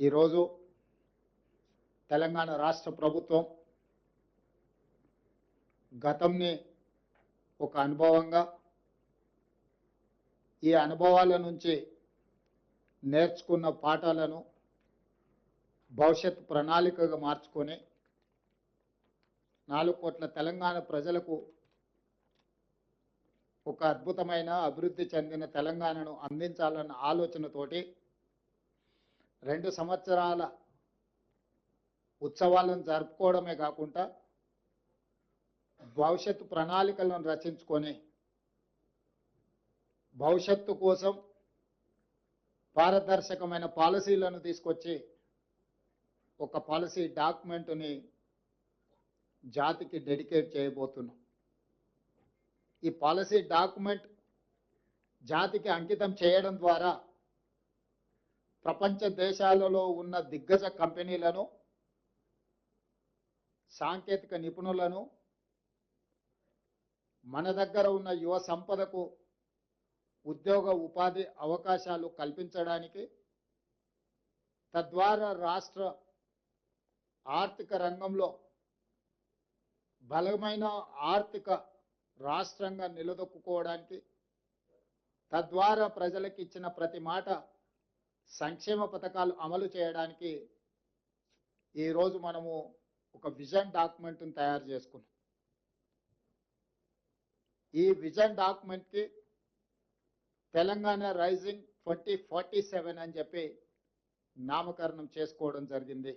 ఈరోజు తెలంగాణ రాష్ట్ర ప్రభుత్వం గతంని ఒక అనుభవంగా ఈ అనుభవాల నుంచి నేర్చుకున్న పాఠాలను భవిష్యత్ ప్రణాళికగా మార్చుకొని నాలుగు కోట్ల తెలంగాణ ప్రజలకు ఒక అద్భుతమైన అభివృద్ధి చెందిన తెలంగాణను అందించాలన్న ఆలోచనతోటి రెండు సంవత్సరాల ఉత్సవాలను జరుపుకోవడమే కాకుండా భవిష్యత్తు ప్రణాళికలను రచించుకొని భవిష్యత్తు కోసం పారదర్శకమైన పాలసీలను తీసుకొచ్చి ఒక పాలసీ డాక్యుమెంట్ని జాతికి డెడికేట్ చేయబోతున్నాం. ఈ పాలసీ డాక్యుమెంట్ జాతికి అంకితం చేయడం ద్వారా ప్రపంచ దేశాలలో ఉన్న దిగ్గజ కంపెనీలను సాంకేతిక నిపుణులను మన దగ్గర ఉన్న యువ సంపదకు ఉద్యోగ ఉపాధి అవకాశాలు కల్పించడానికి తద్వారా రాష్ట్ర ఆర్థిక రంగంలో బలమైన ఆర్థిక రాష్ట్రంగా నిలదొక్కుకోవడానికి తద్వారా ప్రజలకు ఇచ్చిన ప్రతి మాట సంక్షేమ పథకాలు అమలు చేయడానికి ఈరోజు మనము ఒక విజన్ డాక్యుమెంట్ని తయారు చేసుకున్నాం. ఈ vision డాక్యుమెంట్కి Telangana rising twenty forty seven అని చెప్పి నామకరణం చేసుకోవడం జరిగింది.